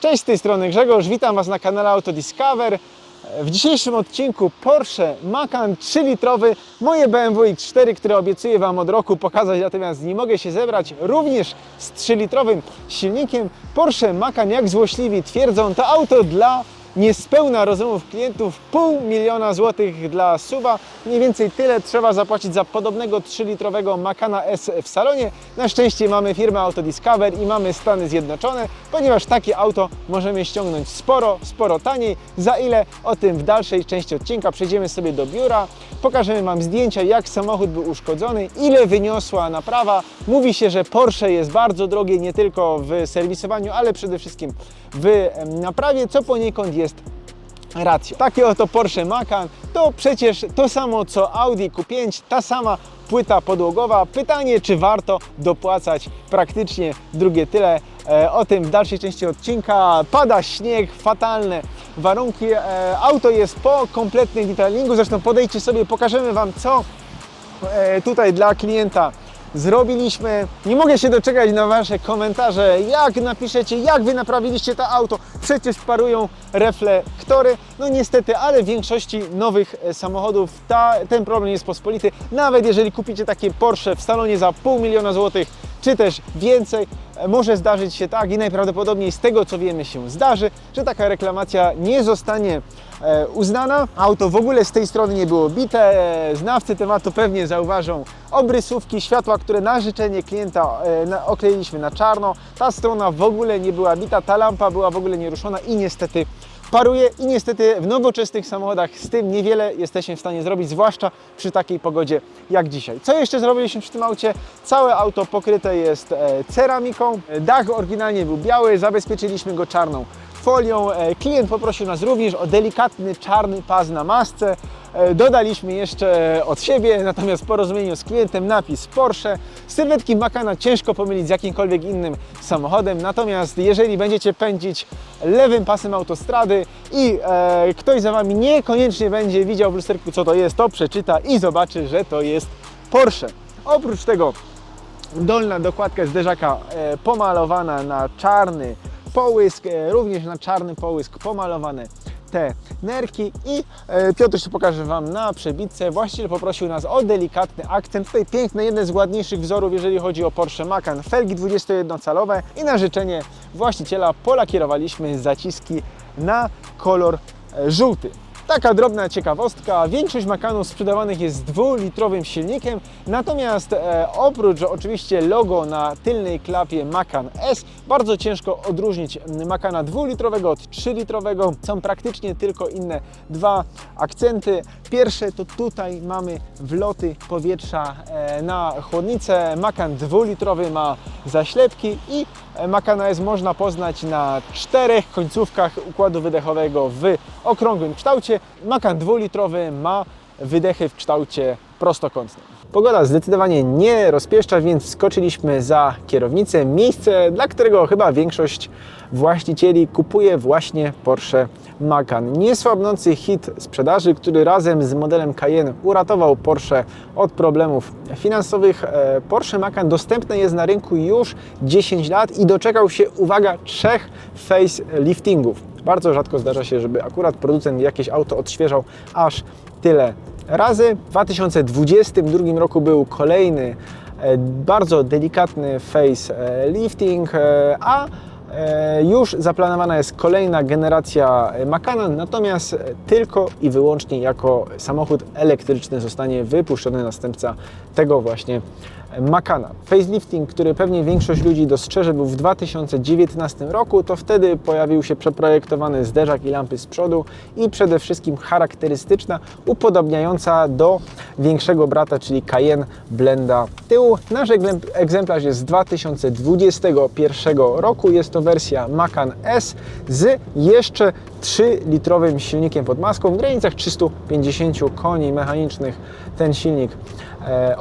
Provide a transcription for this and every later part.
Cześć, z tej strony Grzegorz, witam Was na kanale Auto Discover. W dzisiejszym odcinku Porsche Macan 3-litrowy, moje BMW X4, które obiecuję Wam od roku pokazać, natomiast nie mogę się zebrać, również z 3-litrowym silnikiem. Porsche Macan, jak złośliwi twierdzą, to auto dla niespełna rozumów klientów, pół miliona złotych dla suba. Mniej więcej tyle trzeba zapłacić za podobnego 3-litrowego Macana S w salonie. Na szczęście mamy firmę Auto Discover i mamy Stany Zjednoczone, ponieważ takie auto możemy ściągnąć sporo, sporo taniej. Za ile? O tym w dalszej części odcinka. Przejdziemy sobie do biura, pokażemy Wam zdjęcia, jak samochód był uszkodzony, ile wyniosła naprawa. Mówi się, że Porsche jest bardzo drogie nie tylko w serwisowaniu, ale przede wszystkim w naprawie, co poniekąd jest racją. Takie oto Porsche Macan to przecież to samo co Audi Q5, ta sama płyta podłogowa. Pytanie, czy warto dopłacać praktycznie drugie tyle. E, o tym w dalszej części odcinka. Pada śnieg, fatalne warunki. E, auto jest po kompletnym detailingu. Zresztą podejdźcie sobie, pokażemy Wam co e, tutaj dla klienta zrobiliśmy. Nie mogę się doczekać na Wasze komentarze, jak napiszecie, jak Wy naprawiliście to auto. Przecież parują reflektory. No niestety, ale w większości nowych e, samochodów ta, ten problem jest pospolity. Nawet jeżeli kupicie takie Porsche w salonie za pół miliona złotych, czy też więcej, może zdarzyć się tak i najprawdopodobniej z tego co wiemy się zdarzy, że taka reklamacja nie zostanie e, uznana. Auto w ogóle z tej strony nie było bite. E, Znawcy tematu pewnie zauważą obrysówki światła, które na życzenie klienta e, okleiliśmy na czarno. Ta strona w ogóle nie była bita, ta lampa była w ogóle nieruszona i niestety paruje i niestety w nowoczesnych samochodach z tym niewiele jesteśmy w stanie zrobić, zwłaszcza przy takiej pogodzie jak dzisiaj. Co jeszcze zrobiliśmy przy tym aucie? Całe auto pokryte jest e, ceramiką, dach oryginalnie był biały, zabezpieczyliśmy go czarną folią. E, Klient poprosił nas również o delikatny czarny pas na masce. E, Dodaliśmy jeszcze od siebie, natomiast w porozumieniu z klientem napis Porsche. Sylwetki Macana ciężko pomylić z jakimkolwiek innym samochodem, natomiast jeżeli będziecie pędzić lewym pasem autostrady i e, ktoś za Wami niekoniecznie będzie widział w lusterku co to jest, to przeczyta i zobaczy, że to jest Porsche. Oprócz tego dolna dokładka zderzaka e, pomalowana na czarny połysk, e, również na czarny połysk pomalowane te nerki i e, Piotr się pokaże Wam na przebitce. Właściciel poprosił nas o delikatny akcent. Tutaj piękne, jeden z ładniejszych wzorów, jeżeli chodzi o Porsche Macan. Felgi 21-calowe i na życzenie właściciela polakierowaliśmy zaciski na kolor e, żółty. Taka drobna ciekawostka, większość Macanów sprzedawanych jest z dwulitrowym silnikiem, natomiast e, oprócz oczywiście logo na tylnej klapie Macan S, bardzo ciężko odróżnić Macana dwulitrowego od 3-litrowego. Są praktycznie tylko inne dwa akcenty. Pierwsze to tutaj mamy wloty powietrza e, na chłodnicę. Macan dwulitrowy ma zaślepki i e, Macana S można poznać na czterech końcówkach układu wydechowego w okrągłym kształcie. Macan dwulitrowy ma wydechy w kształcie prostokątnym. Pogoda zdecydowanie nie rozpieszcza, więc skoczyliśmy za kierownicę. Miejsce, dla którego chyba większość właścicieli kupuje właśnie Porsche Macan. Niesłabnący hit sprzedaży, który razem z modelem Cayenne uratował Porsche od problemów finansowych. E, Porsche Macan dostępny jest na rynku już 10 lat i doczekał się, uwaga, trzech faceliftingów. Bardzo rzadko zdarza się, żeby akurat producent jakieś auto odświeżał aż tyle razy. W 2022 roku był kolejny e, bardzo delikatny facelifting, e, a e, już zaplanowana jest kolejna generacja Macana, natomiast tylko i wyłącznie jako samochód elektryczny zostanie wypuszczony następca tego właśnie Macana. Facelifting, który pewnie większość ludzi dostrzeże, był w 2019 roku. To wtedy pojawił się przeprojektowany zderzak i lampy z przodu i przede wszystkim charakterystyczna, upodobniająca do większego brata, czyli Cayenne Blenda tyłu. Nasz egzemplarz jest z 2021 roku. Jest to wersja Macan S z jeszcze 3-litrowym silnikiem pod maską w granicach 350 koni mechanicznych. Ten silnik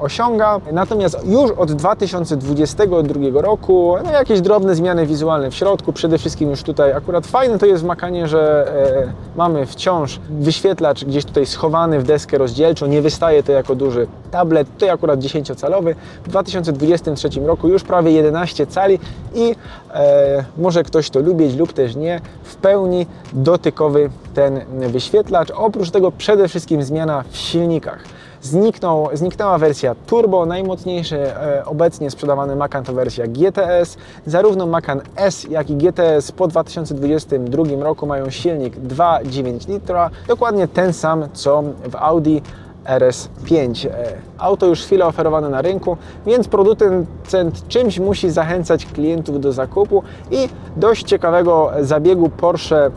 osiąga. Natomiast już od 2022 roku no, jakieś drobne zmiany wizualne w środku. Przede wszystkim już tutaj akurat fajne to jest w Makanie, że e, mamy wciąż wyświetlacz gdzieś tutaj schowany w deskę rozdzielczą. Nie wystaje to jako duży tablet. Tutaj akurat 10-calowy. W 2023 roku już prawie 11 cali i e, może ktoś to lubić lub też nie. W pełni dotykowy ten wyświetlacz. Oprócz tego przede wszystkim zmiana w silnikach. Zniknął, zniknęła wersja Turbo, najmocniejszy e, obecnie sprzedawany Macan to wersja GTS. Zarówno Macan S, jak i GTS po 2022 roku mają silnik 2,9 litra, dokładnie ten sam co w Audi RS5. E, Auto już chwilę oferowane na rynku, więc producent czymś musi zachęcać klientów do zakupu i dość ciekawego zabiegu Porsche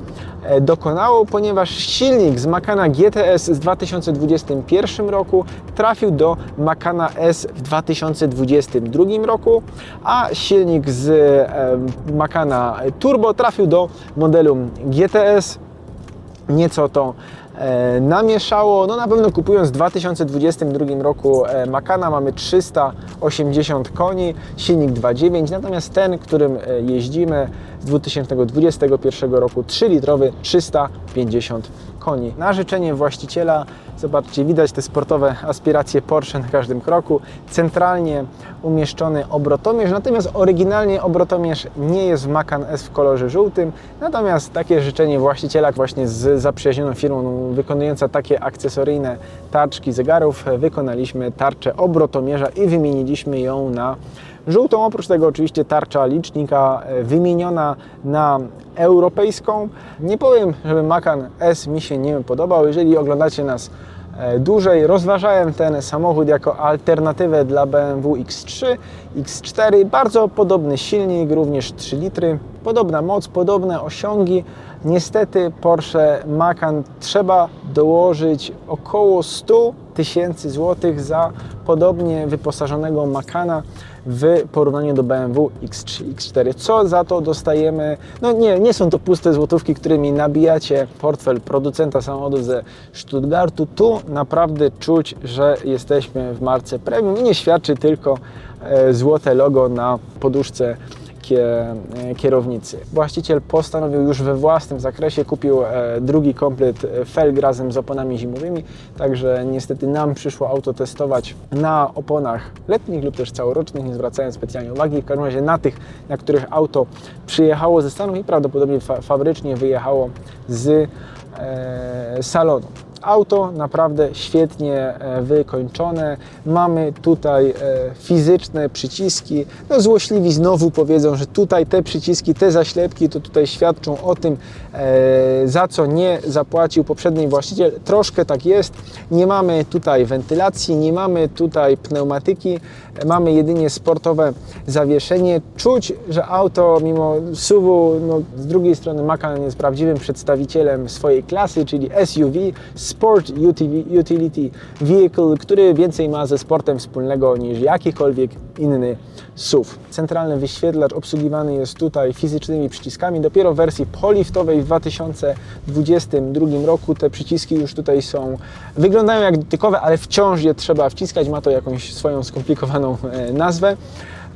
e, dokonało, ponieważ silnik z Macana GTS z 2021 roku trafił do Macana S w 2022 roku, a silnik z e, Macana Turbo trafił do modelu GTS nieco to namieszało. No na pewno kupując w 2022 roku e, Makana mamy 380 koni, silnik 2.9, natomiast ten, którym e, jeździmy z 2021 roku 3-litrowy 350 koni. Na życzenie właściciela, zobaczcie, widać te sportowe aspiracje Porsche na każdym kroku. Centralnie umieszczony obrotomierz, natomiast oryginalnie obrotomierz nie jest w Macan S w kolorze żółtym, natomiast takie życzenie właściciela właśnie z zaprzyjaźnioną firmą wykonująca takie akcesoryjne tarczki zegarów, wykonaliśmy tarczę obrotomierza i wymieniliśmy ją na żółtą. Oprócz tego oczywiście tarcza licznika e, wymieniona na europejską. Nie powiem, żeby Macan S mi się nie podobał. Jeżeli oglądacie nas e, dłużej, rozważałem ten samochód jako alternatywę dla BMW X3, X4. Bardzo podobny silnik, również 3 litry. Podobna moc, podobne osiągi. Niestety Porsche Macan trzeba dołożyć około 100 tysięcy złotych za podobnie wyposażonego Macana w porównaniu do BMW X3, X4. Co za to dostajemy? No nie, nie są to puste złotówki, którymi nabijacie portfel producenta samochodu ze Stuttgartu. Tu naprawdę czuć, że jesteśmy w marce premium i nie świadczy tylko e, złote logo na poduszce kierownicy. Właściciel postanowił już we własnym zakresie, kupił e, drugi komplet felg razem z oponami zimowymi, także niestety nam przyszło auto testować na oponach letnich lub też całorocznych, nie zwracając specjalnie uwagi, w każdym razie na tych, na których auto przyjechało ze Stanów i prawdopodobnie fa fabrycznie wyjechało z e, salonu. Auto naprawdę świetnie e, wykończone. Mamy tutaj e, fizyczne przyciski. No złośliwi znowu powiedzą, że tutaj te przyciski, te zaślepki to tutaj świadczą o tym, e, za co nie zapłacił poprzedni właściciel. Troszkę tak jest. Nie mamy tutaj wentylacji, nie mamy tutaj pneumatyki, mamy jedynie sportowe zawieszenie. Czuć, że auto mimo SUV, no, z drugiej strony Macan jest prawdziwym przedstawicielem swojej klasy, czyli SUV, Sport Utility Vehicle, który więcej ma ze sportem wspólnego niż jakikolwiek inny SUV. Centralny wyświetlacz obsługiwany jest tutaj fizycznymi przyciskami. Dopiero w wersji poliftowej w 2022 roku te przyciski już tutaj są, wyglądają jak dotykowe, ale wciąż je trzeba wciskać. Ma to jakąś swoją skomplikowaną e, nazwę.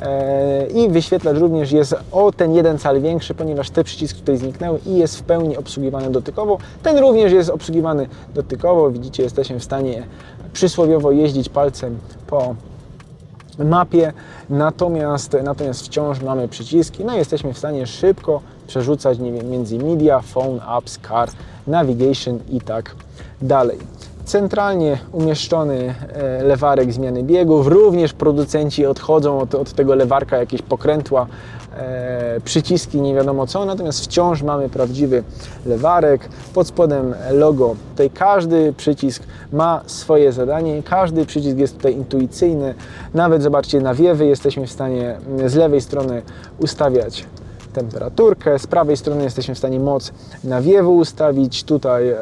E, I wyświetlacz również jest o ten jeden cal większy, ponieważ te przyciski tutaj zniknęły i jest w pełni obsługiwany dotykowo. Ten również jest obsługiwany dotykowo. Widzicie, jesteśmy w stanie przysłowiowo jeździć palcem po mapie, natomiast, natomiast wciąż mamy przyciski, no i jesteśmy w stanie szybko przerzucać nie wiem, między media, phone, apps, car, navigation i tak dalej. Centralnie umieszczony e, lewarek zmiany biegów. Również producenci odchodzą od, od tego lewarka, jakieś pokrętła, e, przyciski, nie wiadomo co. Natomiast wciąż mamy prawdziwy lewarek. Pod spodem logo. Tutaj każdy przycisk ma swoje zadanie. Każdy przycisk jest tutaj intuicyjny. Nawet zobaczcie, nawiewy jesteśmy w stanie z lewej strony ustawiać temperaturkę. Z prawej strony jesteśmy w stanie moc nawiewu ustawić. Tutaj, e,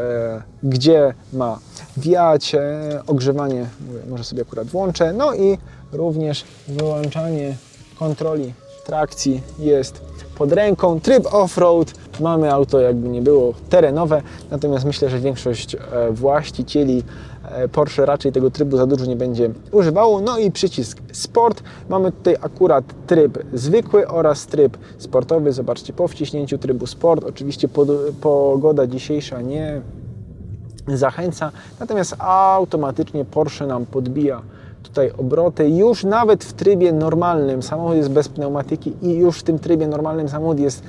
gdzie ma wiać, e, ogrzewanie, może sobie akurat włączę. No i również wyłączanie kontroli trakcji jest pod ręką. Tryb off-road, mamy auto jakby nie było terenowe, natomiast myślę, że większość e, właścicieli e, Porsche raczej tego trybu za dużo nie będzie używało. No i przycisk Sport. Mamy tutaj akurat tryb zwykły oraz tryb sportowy. Zobaczcie, po wciśnięciu trybu Sport, oczywiście pogoda dzisiejsza nie zachęca, natomiast automatycznie Porsche nam podbija tutaj obroty. Już nawet w trybie normalnym samochód jest bez pneumatyki i już w tym trybie normalnym samochód jest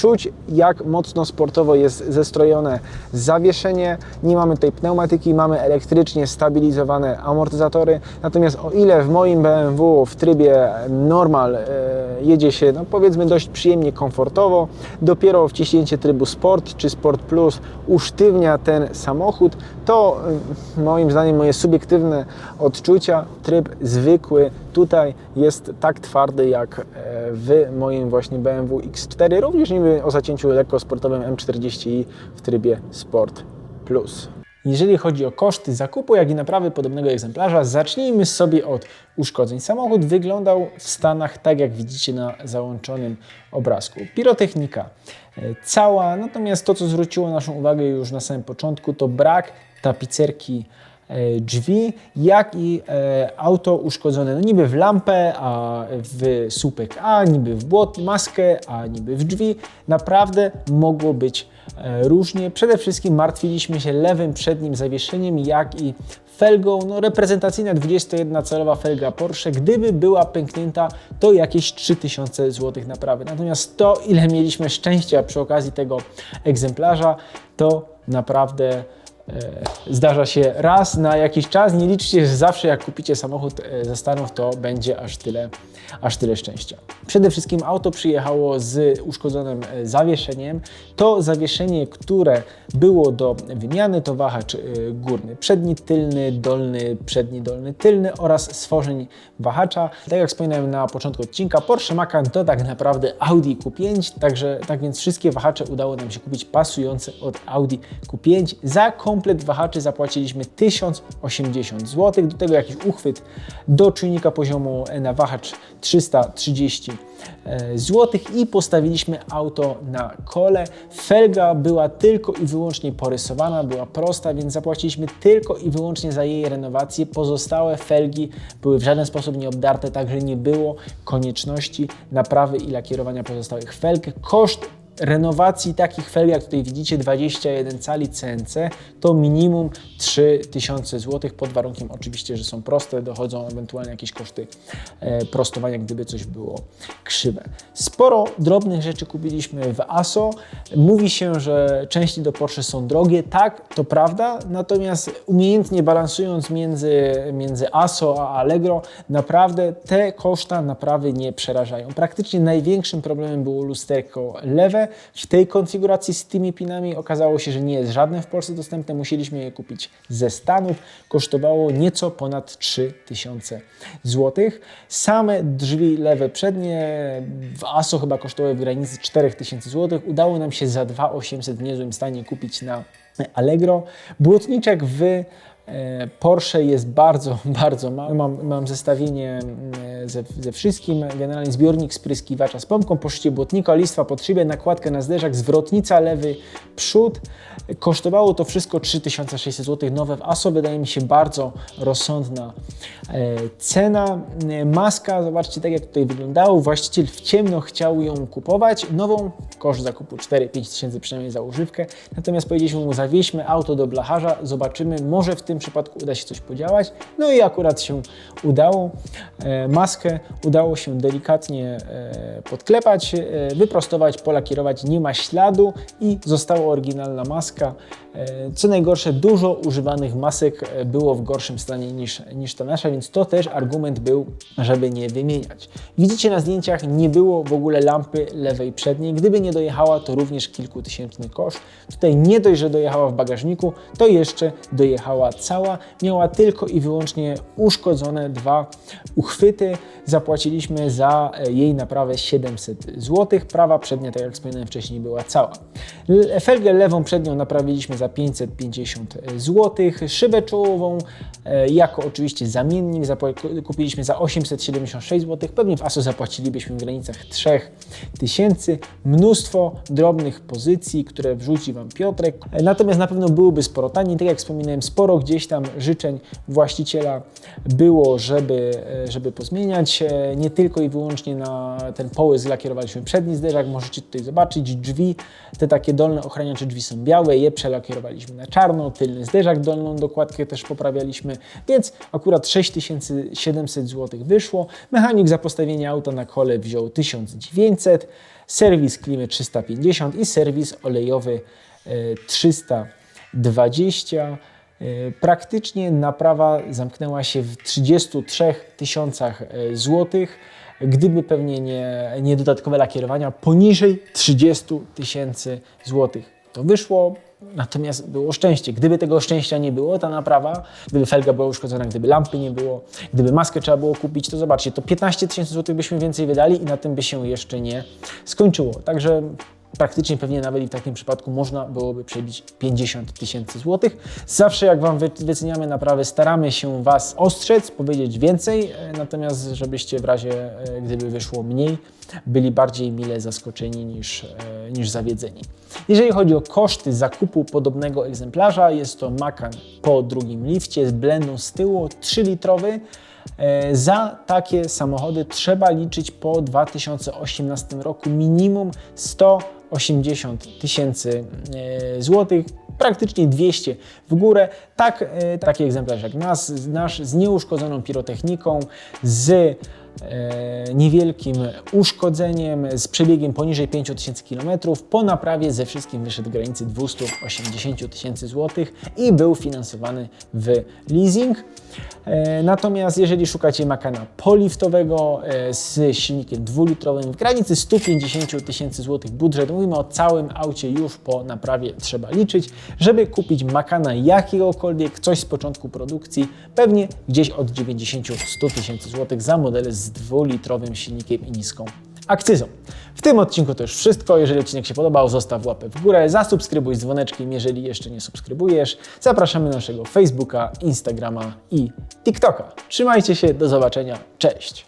czuć, jak mocno sportowo jest zestrojone zawieszenie. Nie mamy tutaj pneumatyki, mamy elektrycznie stabilizowane amortyzatory. Natomiast o ile w moim BMW w trybie normal e, jedzie się, no powiedzmy, dość przyjemnie, komfortowo, dopiero wciśnięcie trybu Sport czy Sport Plus usztywnia ten samochód, to e, moim zdaniem moje subiektywne odczucia, tryb zwykły tutaj jest tak twardy jak e, w moim właśnie BMW X4, również niby o zacięciu lekko sportowym M40i w trybie Sport Plus. Jeżeli chodzi o koszty zakupu, jak i naprawy podobnego egzemplarza, zacznijmy sobie od uszkodzeń. Samochód wyglądał w Stanach tak, jak widzicie na załączonym obrazku. Pirotechnika e, cała, natomiast to, co zwróciło naszą uwagę już na samym początku, to brak tapicerki drzwi, jak i e, auto uszkodzone no niby w lampę, a w słupek A, niby w błot, maskę, a niby w drzwi. Naprawdę mogło być e, różnie. Przede wszystkim martwiliśmy się lewym przednim zawieszeniem, jak i felgą, no reprezentacyjna 21-calowa felga Porsche, gdyby była pęknięta, to jakieś 3000 zł naprawy. Natomiast to, ile mieliśmy szczęścia przy okazji tego egzemplarza, to naprawdę e, zdarza się raz na jakiś czas. Nie liczcie, że zawsze jak kupicie samochód e, ze Stanów, to będzie aż tyle, aż tyle szczęścia. Przede wszystkim auto przyjechało z uszkodzonym e, zawieszeniem. To zawieszenie, które było do wymiany, to wahacz e, górny, przedni, tylny, dolny, przedni, dolny, tylny oraz stworzeń wahacza. Tak jak wspominałem na początku odcinka, Porsche Macan to tak naprawdę Audi Q5, także tak więc wszystkie wahacze udało nam się kupić pasujące od Audi Q5. Za komplet wahaczy zapłaciliśmy 1080 zł, do tego jakiś uchwyt do czujnika poziomu na wahacz 330 zł i postawiliśmy auto na kole. Felga była tylko i wyłącznie porysowana, była prosta, więc zapłaciliśmy tylko i wyłącznie za jej renowację. Pozostałe felgi były w żaden sposób nie obdarte, także nie było konieczności naprawy i lakierowania pozostałych felg. Koszt renowacji takich fel, jak tutaj widzicie, 21 cali CNC, to minimum 3000 zł, pod warunkiem oczywiście, że są proste, dochodzą ewentualnie jakieś koszty e, prostowania, gdyby coś było krzywe. Sporo drobnych rzeczy kupiliśmy w ASO. Mówi się, że części do Porsche są drogie. Tak, to prawda, natomiast umiejętnie balansując między, między ASO a Allegro, naprawdę te koszta naprawy nie przerażają. Praktycznie największym problemem było lusterko lewe, w tej konfiguracji z tymi pinami okazało się, że nie jest żadne w Polsce dostępne. Musieliśmy je kupić ze Stanów. Kosztowało nieco ponad 3000 zł. Same drzwi lewe przednie w ASO chyba kosztowały w granicy 4000 zł. Udało nam się za 2800 w niezłym stanie kupić na Allegro. Błotniczek w Porsche jest bardzo, bardzo mały. Mam, mam zestawienie mm, ze, ze, wszystkim. Generalnie zbiornik spryskiwacza z pompką, poszycie błotnika, listwa pod szybę, nakładkę na zderzak, zwrotnica lewy, przód. Kosztowało to wszystko 3600 zł. Nowe w ASO wydaje mi się bardzo rozsądna e, cena. E, maska, zobaczcie tak jak tutaj wyglądało. Właściciel w ciemno chciał ją kupować. Nową, koszt zakupu 4-5 tysięcy przynajmniej za używkę. Natomiast powiedzieliśmy mu zawieźmy auto do blacharza, zobaczymy, może w tym przypadku uda się coś podziałać. No i akurat się udało. E, maskę udało się delikatnie e, podklepać, e, wyprostować, polakierować. Nie ma śladu i została oryginalna maska. Co najgorsze, dużo używanych masek było w gorszym stanie niż, niż ta nasza, więc to też argument był, żeby nie wymieniać. Widzicie na zdjęciach, nie było w ogóle lampy lewej przedniej. Gdyby nie dojechała, to również kilkutysięczny koszt. Tutaj nie dość, że dojechała w bagażniku, to jeszcze dojechała cała. Miała tylko i wyłącznie uszkodzone dwa uchwyty. Zapłaciliśmy za jej naprawę 700 zł. Prawa przednia, tak jak wspominałem wcześniej, była cała. Felgę lewą przednią naprawiliśmy za 550 zł, szybę czołową e, jako oczywiście zamiennik kupiliśmy za 876 zł, pewnie w ASO zapłacilibyśmy w granicach 3000, mnóstwo drobnych pozycji, które wrzuci Wam Piotrek, E, natomiast na pewno byłoby sporo taniej, tak jak wspominałem, sporo gdzieś tam życzeń właściciela było, żeby, e, żeby pozmieniać, E, nie tylko i wyłącznie na ten połys lakierowaliśmy przedni zderzak, możecie tutaj zobaczyć drzwi, te takie dolne ochraniacze drzwi są białe, je przelakierowaliśmy na czarno, tylny zderzak, dolną dokładkę też poprawialiśmy, więc akurat 6700 zł wyszło. Mechanik za postawienie auta na kole wziął 1900, serwis klimy 350 i serwis olejowy e, 320. E, Praktycznie naprawa zamknęła się w 33 tysiącach e, złotych. Gdyby pewnie nie, nie dodatkowe lakierowania, poniżej 30 tysięcy złotych. To wyszło, natomiast było szczęście. Gdyby tego szczęścia nie było, ta naprawa, gdyby felga była uszkodzona, gdyby lampy nie było, gdyby maskę trzeba było kupić, to zobaczcie, to 15 tysięcy złotych byśmy więcej wydali i na tym by się jeszcze nie skończyło. Także praktycznie pewnie nawet i w takim przypadku można byłoby przebić 50 tysięcy złotych. Zawsze jak Wam wy- wyceniamy naprawy, staramy się Was ostrzec, powiedzieć więcej, e, natomiast żebyście w razie, e, gdyby wyszło mniej, byli bardziej mile zaskoczeni niż, e, niż zawiedzeni. Jeżeli chodzi o koszty zakupu podobnego egzemplarza, jest to Macan po drugim lifcie z blendą z tyłu, 3-litrowy. E, Za takie samochody trzeba liczyć po 2018 roku minimum 180 tysięcy e, złotych, praktycznie 200 w górę. Tak, taki egzemplarz jak nas, nasz z nieuszkodzoną pirotechniką, z niewielkim uszkodzeniem, z przebiegiem poniżej 5000 km, po naprawie ze wszystkim wyszedł granicy 280 tysięcy złotych i był finansowany w leasing. E, Natomiast jeżeli szukacie makana poliftowego e, z silnikiem dwulitrowym w granicy 150 tysięcy złotych budżet, mówimy o całym aucie już po naprawie trzeba liczyć, żeby kupić makana jakiegokolwiek, coś z początku produkcji, pewnie gdzieś od 90-100 tysięcy złotych za model z dwulitrowym silnikiem i niską akcyzą. W tym odcinku to już wszystko. Jeżeli odcinek się podobał, zostaw łapę w górę, zasubskrybuj z dzwoneczkiem, jeżeli jeszcze nie subskrybujesz. Zapraszamy na naszego Facebooka, Instagrama i TikToka. Trzymajcie się, do zobaczenia, cześć!